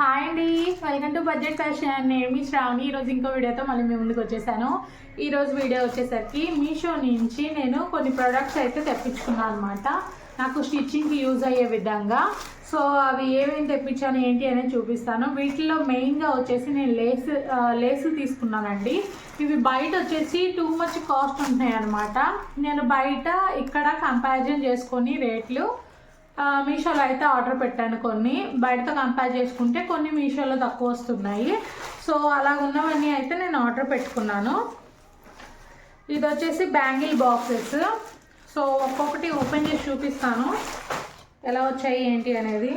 Hi అండి. Welcome to budget fashion నేను మీ శ్రావణి. ఈరోజు ఇంకో వీడియోతో మళ్ళీ మీ ముందుకు వచ్చేసాను. ఈరోజు వీడియో వచ్చేసరికి మీషో నుంచి నేను కొన్ని ప్రొడక్ట్స్ అయితే తెప్పించుకున్నాను అనమాట నాకు స్టిచ్చింగ్కి యూజ్ అయ్యే విధంగా. సో అవి ఏమేమి తెప్పించాను ఏంటి అనేది చూపిస్తాను. వీటిలో మెయిన్గా వచ్చేసి నేను లేస్ లేస్ తీసుకున్నానండి. ఇవి బయట వచ్చేసి టూ మచ్ కాస్ట్ ఉంటున్నాయి అనమాట నేను బయట ఇక్కడ కంపారిజన్ చేసుకొని రేట్లు మీషోలో అయితే ఆర్డర్ పెట్టాను కొన్ని. బయటతో కంపేర్ చేసుకుంటే కొన్ని మీషోలో తక్కువ వస్తున్నాయి. సో అలా ఉన్నవన్నీ అయితే నేను ఆర్డర్ పెట్టుకున్నాను. ఇది వచ్చేసి బ్యాంగిల్ బాక్సెస్. సో ఒక్కొక్కటి ఓపెన్ చేసి చూపిస్తాను. ఎలా వచ్చాయి ఏంటి అనేది.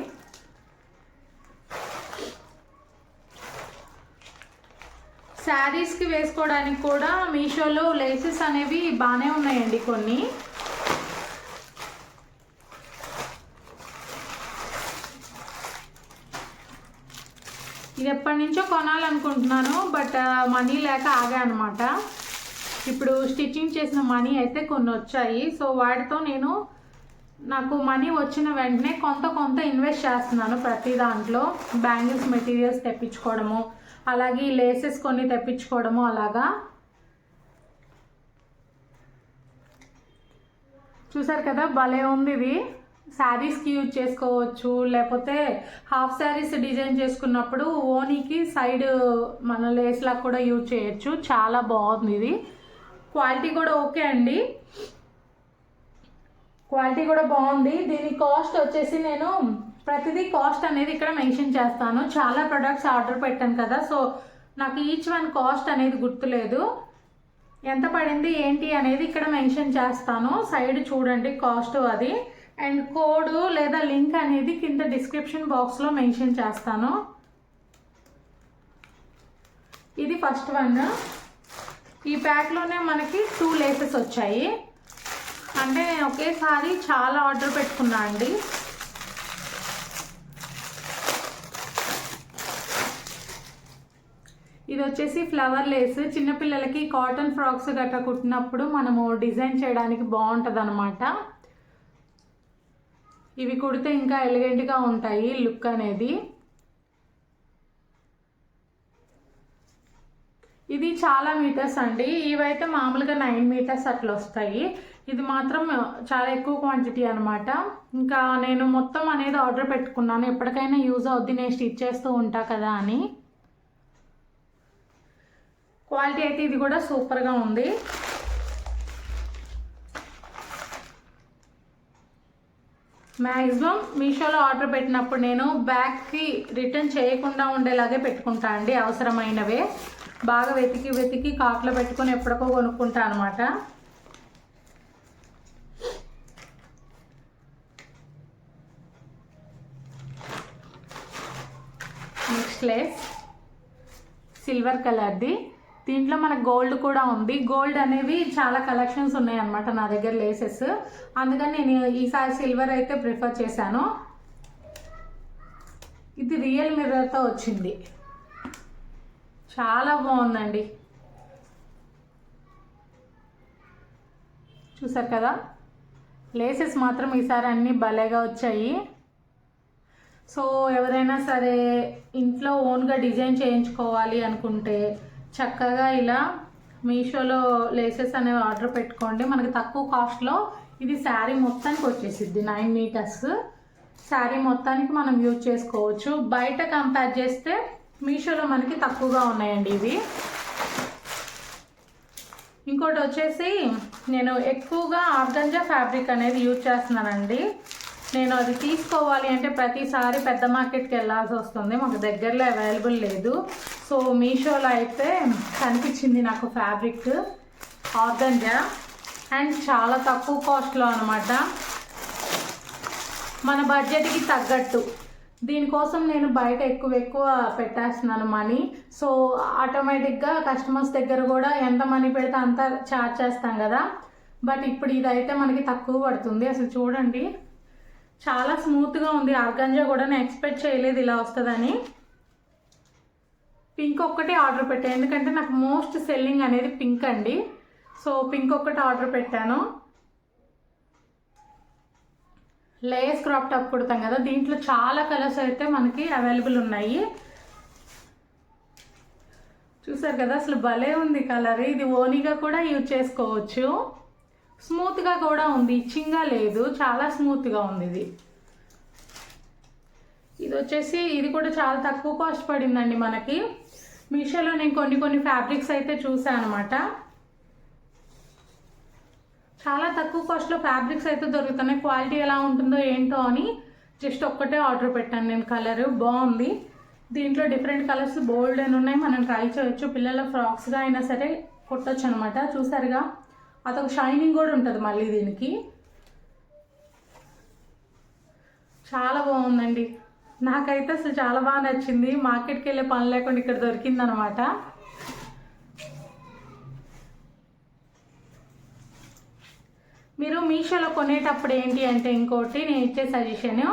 శారీస్కి వేసుకోవడానికి కూడా మీషోలో లేసెస్ అనేవి బాగానే ఉన్నాయండి కొన్ని. ఇది ఎప్పటి నుంచో కొనాలనుకుంటున్నాను బట్ మనీ లేక ఆగా అనమాట ఇప్పుడు స్టిచ్చింగ్ చేసిన మనీ అయితే కొన్ని వచ్చాయి సో వాటితో నేను నాకు మనీ వచ్చిన వెంటనే కొంత కొంత ఇన్వెస్ట్ చేస్తున్నాను ప్రతి దాంట్లో. బ్యాంగిల్స్ మెటీరియల్స్ తెప్పించుకోవడము అలాగే లేసెస్ కొన్ని తెప్పించుకోవడము అలాగా. చూసారు కదా భలే ఉంది ఇది శారీస్కి యూజ్ చేసుకోవచ్చు లేకపోతే హాఫ్ శారీస్ డిజైన్ చేసుకున్నప్పుడు ఓనీకి సైడ్ మన లేస్లా కూడా యూజ్ చేయొచ్చు. చాలా బాగుంది ఇది. క్వాలిటీ కూడా ఓకే అండి. క్వాలిటీ కూడా బాగుంది. దీని కాస్ట్ వచ్చేసి నేను ప్రతిదీ కాస్ట్ అనేది ఇక్కడ మెన్షన్ చేస్తాను. చాలా ప్రొడక్ట్స్ ఆర్డర్ పెట్టాను కదా సో నాకు ఈచ్ వన్ కాస్ట్ అనేది గుర్తులేదు. ఎంత పడింది ఏంటి అనేది ఇక్కడ మెన్షన్ చేస్తాను. సైడ్ చూడండి కాస్ట్ అది. అండ్ కోడ్ లేదా లింక్ అనేది కింద డిస్క్రిప్షన్ బాక్స్లో మెన్షన్ చేస్తాను. ఇది ఫస్ట్ వన్. ఈ ప్యాక్లోనే మనకి టూ లేసెస్ వచ్చాయి. అంటే నేను ఒకేసారి చాలా ఆర్డర్ పెట్టుకున్నా అండి. ఇది వచ్చేసి ఫ్లవర్ లేస్. చిన్నపిల్లలకి కాటన్ ఫ్రాక్స్ గట్రా కుట్టినప్పుడు మనము డిజైన్ చేయడానికి బాగుంటుంది అనమాట ఇవి కుడితే ఇంకా ఎలిగెంట్గా ఉంటాయి లుక్ అనేది. ఇది చాలా మీటర్స్ అండి. ఇవైతే మామూలుగా నైన్ మీటర్స్ అట్లా వస్తాయి. ఇది మాత్రం చాలా ఎక్కువ క్వాంటిటీ అనమాట ఇంకా నేను మొత్తం అనేది ఆర్డర్ పెట్టుకున్నాను. ఎప్పటికైనా యూజ్ అవుద్ది నేను స్టిచ్ చేస్తూ ఉంటా కదా అని. క్వాలిటీ అయితే ఇది కూడా సూపర్గా ఉంది. మ్యాక్సిమం మీషోలో ఆర్డర్ పెట్టినప్పుడు నేను బ్యాగ్కి రిటర్న్ చేయకుండా ఉండేలాగే పెట్టుకుంటా అండి అవసరమైనవే. బాగా వెతికి వెతికి కాట్లో పెట్టుకొని ఎప్పటికో కొనుక్కుంటా అనమాట నెక్స్ట్ లేస్. సిల్వర్ కలర్ది. దీంట్లో మనకు గోల్డ్ కూడా ఉంది. గోల్డ్ అనేవి చాలా కలెక్షన్స్ ఉన్నాయి అన్నమాట నా దగ్గర లేసెస్ అందుకని నేను ఈసారి సిల్వర్ అయితే ప్రిఫర్ చేశాను. ఇది రియల్ మిర్రర్తో వచ్చింది. చాలా బాగుందండి. చూసారు కదా? లేసెస్ మాత్రం ఈసారి అన్నీ భలేగా వచ్చాయి. సో ఎవరైనా సరే ఇంట్లో ఓన్గా డిజైన్ చేయించుకోవాలి అనుకుంటే చక్కగా ఇలా మీషోలో లేసెస్ అనేవి ఆర్డర్ పెట్టుకోండి. మనకి తక్కువ కాస్ట్లో ఇది శారీ మొత్తానికి వచ్చేసిద్ది నైన్ మీటర్స్. శారీ మొత్తానికి మనం యూజ్ చేసుకోవచ్చు. బయట కంపేర్ చేస్తే మీషోలో మనకి తక్కువగా ఉన్నాయండి ఇవి. ఇంకోటి వచ్చేసి నేను ఎక్కువగా ఆర్గంజా ఫ్యాబ్రిక్ అనేది యూజ్ చేస్తున్నానండి. నేను అది తీసుకోవాలి అంటే ప్రతిసారి పెద్ద మార్కెట్కి వెళ్ళాల్సి వస్తుంది. మాకు దగ్గరలో అవైలబుల్ లేదు. సో మీషోలో అయితే కనిపించింది నాకు ఫ్యాబ్రిక్ ఆర్గంజా అండ్ చాలా తక్కువ కాస్ట్లో అనమాట మన బడ్జెట్కి తగ్గట్టు. దీనికోసం నేను బయట ఎక్కువ ఎక్కువ పెట్టేస్తున్నాను మనీ సో ఆటోమేటిక్గా కస్టమర్స్ దగ్గర కూడా ఎంత మనీ పెడితే అంత ఛార్జ్ చేస్తాం కదా. బట్ ఇప్పుడు ఇదైతే మనకి తక్కువ పడుతుంది. అసలు చూడండి. చాలా స్మూత్గా ఉంది. ఆర్గంజా కూడా నేను ఎక్స్పెక్ట్ చేయలేదు ఇలా వస్తుందని. పింక్ ఒక్కటే ఆర్డర్ పెట్టాను ఎందుకంటే నాకు మోస్ట్ సెల్లింగ్ అనేది పింక్ అండి. సో పింక్ ఒక్కటి ఆర్డర్ పెట్టాను. లేయర్స్ క్రాప్ టాప్ కుడతాం కదా దీంట్లో చాలా కలర్స్ అయితే మనకి అవైలబుల్ ఉన్నాయి. చూసారు కదా అసలు భలే ఉంది కలర్ ఇది ఓనీగా కూడా యూజ్ చేసుకోవచ్చు. స్మూత్గా కూడా ఉంది. ఇచ్చింగ్గా లేదు. చాలా స్మూత్గా ఉంది ఇది. ఇది వచ్చేసి ఇది కూడా చాలా తక్కువ కాస్ట్ పడిందండి మనకి. మీషోలో నేను కొన్ని కొన్ని ఫ్యాబ్రిక్స్ అయితే చూసాను అనమాట చాలా తక్కువ కాస్ట్లో ఫ్యాబ్రిక్స్ అయితే దొరుకుతున్నాయి. క్వాలిటీ ఎలా ఉంటుందో ఏంటో అని జస్ట్ ఒక్కటే ఆర్డర్ పెట్టాను నేను. కలర్ బాగుంది. దీంట్లో డిఫరెంట్ కలర్స్ బోల్డ్ అని ఉన్నాయి. మనం ట్రై చేయొచ్చు. పిల్లల ఫ్రాక్స్గా అయినా సరే కుట్టొచ్చు అనమాట చూసారుగా? అదొక షైనింగ్ కూడా ఉంటుంది మళ్ళీ దీనికి. చాలా బాగుందండి. నాకైతే అసలు చాలా బాగా నచ్చింది. మార్కెట్కి వెళ్ళే పని లేకుండా ఇక్కడ దొరికిందనమాట. మీరు మీషోలో కొనేటప్పుడు ఏంటి అంటే ఇంకోటి నేను ఇచ్చే సజెషను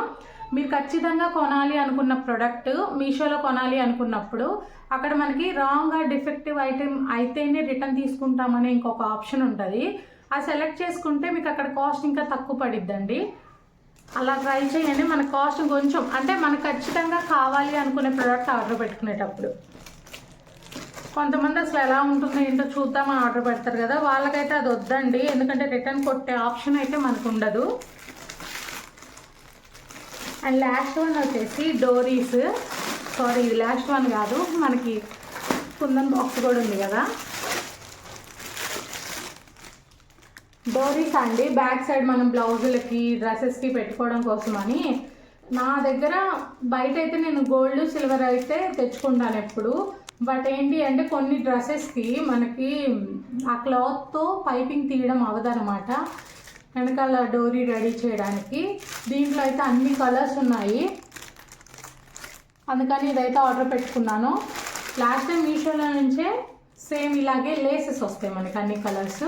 మీరు ఖచ్చితంగా కొనాలి అనుకున్న ప్రోడక్ట్ మీషోలో కొనాలి అనుకున్నప్పుడు అక్కడ మనకి రాంగ్గా డిఫెక్టివ్ ఐటెం అయితేనే రిటర్న్ తీసుకుంటామనే ఇంకొక ఆప్షన్ ఉంటుంది. ఆ సెలెక్ట్ చేసుకుంటే మీకు అక్కడ కాస్ట్ ఇంకా తక్కువ పడిద్దండి. అలా ట్రై చేయండి. మన కాస్ట్ కొంచెం అంటే మనకు ఖచ్చితంగా కావాలి అనుకునే ప్రోడక్ట్ ఆర్డర్ పెట్టుకునేటప్పుడు. కొంతమంది అసలు ఎలా ఉంటుందో ఏంటో చూద్దామని ఆర్డర్ పెడతారు కదా. వాళ్ళకైతే అది వద్దండి. ఎందుకంటే రిటర్న్ కొట్టే ఆప్షన్ అయితే మనకు ఉండదు. అండ్ లాస్ట్ వన్ వచ్చేసి డోరీస్ సారీ ఇది లాస్ట్ వన్ కాదు. మనకి కుందన్ బాక్స్ కూడా ఉంది కదా. డోరీస్ అండి బ్యాక్ సైడ్ మనం బ్లౌజులకి డ్రెస్సెస్కి పెట్టుకోవడం కోసమని. నా దగ్గర బయట అయితే నేను గోల్డ్ సిల్వర్ అయితే తెచ్చుకుంటాను ఎప్పుడు. బట్ ఏంటి అంటే కొన్ని డ్రెస్సెస్కి మనకి ఆ క్లాత్తో పైపింగ్ తీయడం అవదనమాట వెనకాల డోరీ రెడీ చేయడానికి దీంట్లో అయితే అన్ని కలర్స్ ఉన్నాయి. అందుకని ఇదైతే ఆర్డర్ పెట్టుకున్నాను. లాస్ట్ టైం మీషోలో నుంచే సేమ్ ఇలాగే లేసెస్ వస్తాయి మనకి అన్ని కలర్స్.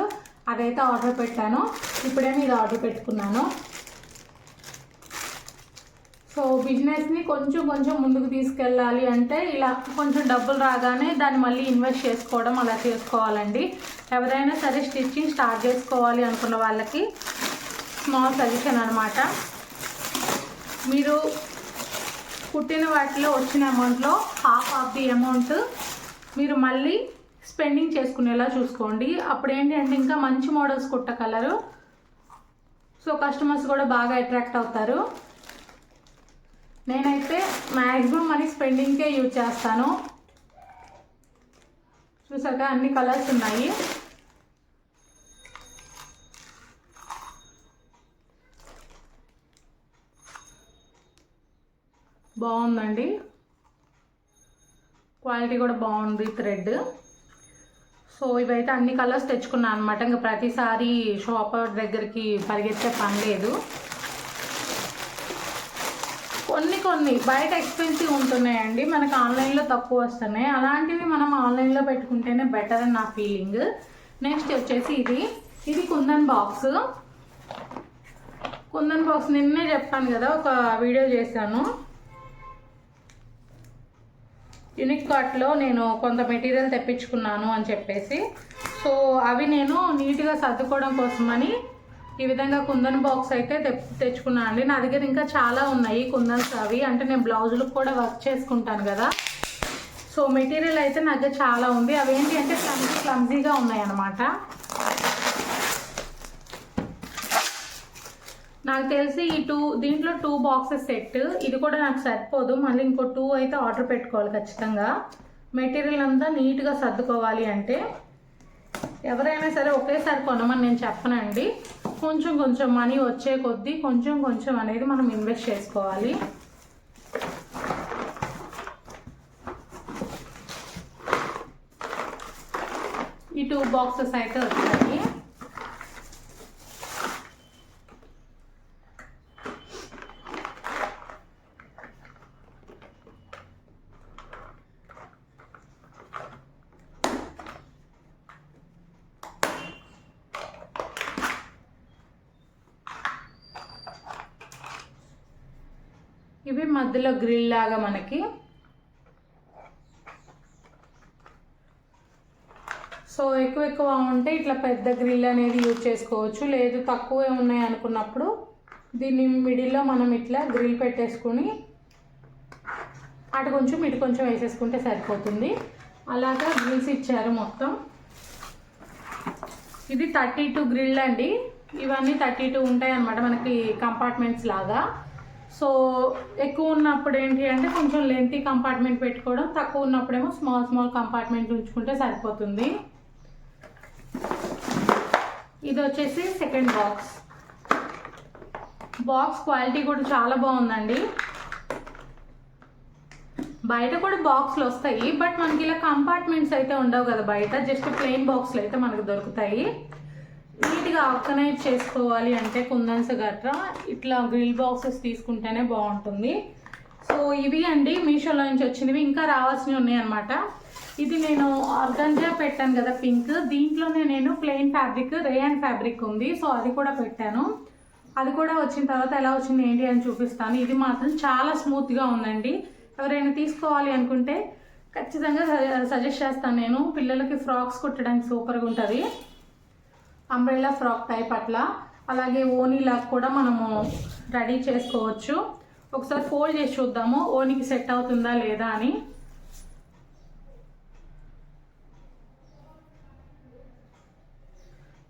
అదైతే ఆర్డర్ పెట్టాను. ఇప్పుడేమో ఇది ఆర్డర్ పెట్టుకున్నాను. సో బిజినెస్ని కొంచెం కొంచెం ముందుకు తీసుకెళ్ళాలి అంటే ఇలా కొంచెం డబ్బులు రాగానే దాన్ని మళ్ళీ ఇన్వెస్ట్ చేసుకోవడం అలా చేసుకోవాలండి. ఎవరైనా సరే స్టిచ్చింగ్ స్టార్ట్ చేసుకోవాలి అనుకున్న వాళ్ళకి స్మాల్ సజెషన్ అనమాట మీరు కుట్టిన వాటిలో వచ్చిన అమౌంట్లో హాఫ్ ఆఫ్ ది అమౌంట్ మీరు మళ్ళీ స్పెండింగ్ చేసుకునేలా చూసుకోండి. అప్పుడు ఏంటి అంటే ఇంకా మంచి మోడల్స్ కుట్టగలరు సో కస్టమర్స్ కూడా బాగా అట్రాక్ట్ అవుతారు. నేనైతే మ్యాక్సిమం మనీ స్పెండింగ్కే యూజ్ చేస్తాను. చూసాక అన్ని కలర్స్ ఉన్నాయి. బాగుందండి. క్వాలిటీ కూడా బాగుంది థ్రెడ్. సో ఇవైతే అన్ని కలర్స్ తెచ్చుకున్నాను అనమాట ఇంకా ప్రతిసారి షాపర్ దగ్గరికి పరిగెత్తే పని లేదు. కొన్ని కొన్ని బయట ఎక్స్పెన్సివ్ ఉంటున్నాయండి. మనకు ఆన్లైన్లో తక్కువ వస్తున్నాయి. అలాంటివి మనం ఆన్లైన్లో పెట్టుకుంటేనే బెటర్ అని నా ఫీలింగ్ నెక్స్ట్ వచ్చేసి ఇది. ఇది కుందన్ బాక్స్ కుందన్ బాక్స్ నిన్నే చెప్పాను కదా ఒక వీడియో చేశాను. యూనిక్ కార్ట్లో నేను కొంత మెటీరియల్ తెప్పించుకున్నాను అని చెప్పేసి. సో అవి నేను నీట్గా సర్దుకోవడం కోసమని ఈ విధంగా కుందన్ బాక్స్ అయితే తె- తెచ్చుకున్నాను అండి. నా దగ్గర ఇంకా చాలా ఉన్నాయి కుందన్స్ అవి. అంటే నేను బ్లౌజులకు కూడా వర్క్ చేసుకుంటాను కదా. సో మెటీరియల్ అయితే నా దగ్గర చాలా ఉంది. అవి ఏంటి అంటే క్లమ్జీ క్లమ్జీగా ఉన్నాయి అన్నమాట నాకు తెలిసి ఈ టూ దీంట్లో టూ బాక్సెస్ సెట్. ఇది కూడా నాకు సరిపోదు. మళ్ళీ ఇంకో టూ అయితే ఆర్డర్ పెట్టుకోవాలి ఖచ్చితంగా. మెటీరియల్ అంతా నీట్గా సర్దుకోవాలి అంటే ఎవరైనా సరే ఒకేసారి కొనమని నేను చెప్పనండి. కొంచెం కొంచెం మనీ వచ్చే కొద్దీ కొంచెం కొంచెం అనేది మనం ఇన్వెస్ట్ చేసుకోవాలి. ఈ టూ బాక్సెస్ అయితే వచ్చాయి. ఇవి మధ్యలో గ్రిల్ లాగా మనకి. సో ఎక్కువ ఎక్కువ ఉంటే ఇట్లా పెద్ద గ్రిల్ అనేది యూజ్ చేసుకోవచ్చు. లేదు తక్కువే ఉన్నాయి అనుకున్నప్పుడు దీన్ని మిడిల్లో మనం ఇట్లా గ్రిల్ పెట్టేసుకుని అటు కొంచెం ఇటు కొంచెం వేసేసుకుంటే సరిపోతుంది. అలాగా గ్రిల్స్ ఇచ్చారు మొత్తం. ఇది థర్టీ టూ గ్రిల్ అండి. ఇవన్నీ థర్టీ టూ ఉంటాయి అన్నమాట మనకి కంపార్ట్మెంట్స్ లాగా. సో ఎక్కువ ఉన్నప్పుడు ఏంటి అంటే కొంచెం లెంతీ కంపార్ట్మెంట్ పెట్టుకోవడం తక్కువ ఉన్నప్పుడేమో స్మాల్ స్మాల్ కంపార్ట్మెంట్ ఉంచుకుంటే సరిపోతుంది. ఇది వచ్చేసి సెకండ్ బాక్స్ బాక్స్ క్వాలిటీ కూడా చాలా బాగుందండి. బయట కూడా బాక్స్లు వస్తాయి బట్ మనకి ఇలా కంపార్ట్మెంట్స్ అయితే ఉండవు కదా బయట జస్ట్ ప్లెయిన్ బాక్స్లు అయితే మనకు దొరుకుతాయి. మంచిగా ఆర్గనైజ్ చేసుకోవాలి అంటే కుందన్స్ గట్రా. ఇట్లా గ్రిల్ బాక్సెస్ తీసుకుంటేనే బాగుంటుంది. సో ఇవి అండి మీషోలో నుంచి వచ్చినవి. ఇంకా రావాల్సినవి ఉన్నాయన్నమాట. ఇది నేను ఆర్గంజా పెట్టాను కదా పింక్. దీంట్లోనే నేను ప్లెయిన్ ఫ్యాబ్రిక్ రేయన్ ఫ్యాబ్రిక్ ఉంది. సో అది కూడా పెట్టాను. అది కూడా వచ్చిన తర్వాత ఎలా వచ్చింది ఏంటి అని చూపిస్తాను. ఇది మాత్రం చాలా స్మూత్గా ఉందండి. ఎవరైనా తీసుకోవాలి అనుకుంటే ఖచ్చితంగా సజెస్ట్ చేస్తాను నేను. పిల్లలకి ఫ్రాక్స్ కుట్టడానికి సూపర్గా ఉంటుంది. అంబ్రెల్లా ఫ్రాక్ టైప్ అట్లా. అలాగే ఓనీలాగా కూడా మనము రెడీ చేసుకోవచ్చు. ఒకసారి ఫోల్డ్ చేసి చూద్దాము ఓనీకి సెట్ అవుతుందా లేదా అని.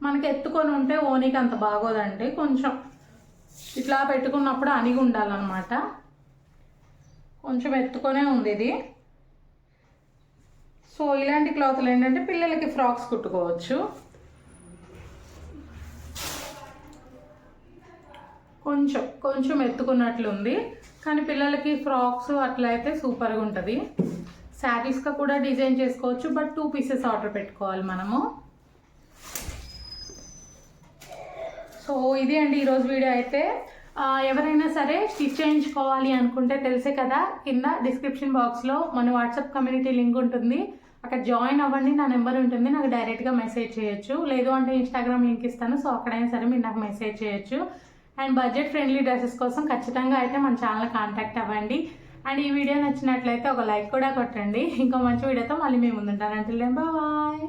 మనకి ఎత్తుకొని ఉంటే ఓనీకి అంత బాగోదండి. కొంచెం ఇట్లా పెట్టుకున్నప్పుడు అణిగి ఉండాలన్నమాట. కొంచెం ఎత్తుకొనే ఉంది ఇది. సో ఇలాంటి క్లాత్లు ఏంటంటే పిల్లలకి ఫ్రాక్స్ కుట్టుకోవచ్చు. కొంచెం కొంచెం ఎత్తుకున్నట్లుంది. కానీ పిల్లలకి ఫ్రాక్స్ అట్లా అయితే సూపర్గా ఉంటుంది. శారీస్గా కూడా డిజైన్ చేసుకోవచ్చు బట్ టూ పీసెస్ ఆర్డర్ పెట్టుకోవాలి మనము. సో ఇది అండి ఈరోజు వీడియో అయితే. ఎవరైనా సరే స్టిచ్ చేయించుకోవాలి అనుకుంటే తెలిసే కదా కింద డిస్క్రిప్షన్ బాక్స్లో మన వాట్సాప్ కమ్యూనిటీ లింక్ ఉంటుంది. అక్కడ జాయిన్ అవ్వండి నా నెంబర్ ఉంటుంది నాకు డైరెక్ట్గా మెసేజ్ చేయొచ్చు. లేదు అంటే ఇన్స్టాగ్రామ్ లింక్ ఇస్తాను సో అక్కడైనా సరే మీరు నాకు మెసేజ్ చేయొచ్చు. అండ్ బడ్జెట్ ఫ్రెండ్లీ డ్రెస్సెస్ కోసం ఖచ్చితంగా అయితే మన ఛానల్ కాంటాక్ట్ అవ్వండి. అండ్ ఈ వీడియో నచ్చినట్లయితే ఒక లైక్ కూడా కొట్టండి. ఇంకో మంచి వీడియోతో మళ్ళీ మేము ముందుంటాను. అంటే బాయ్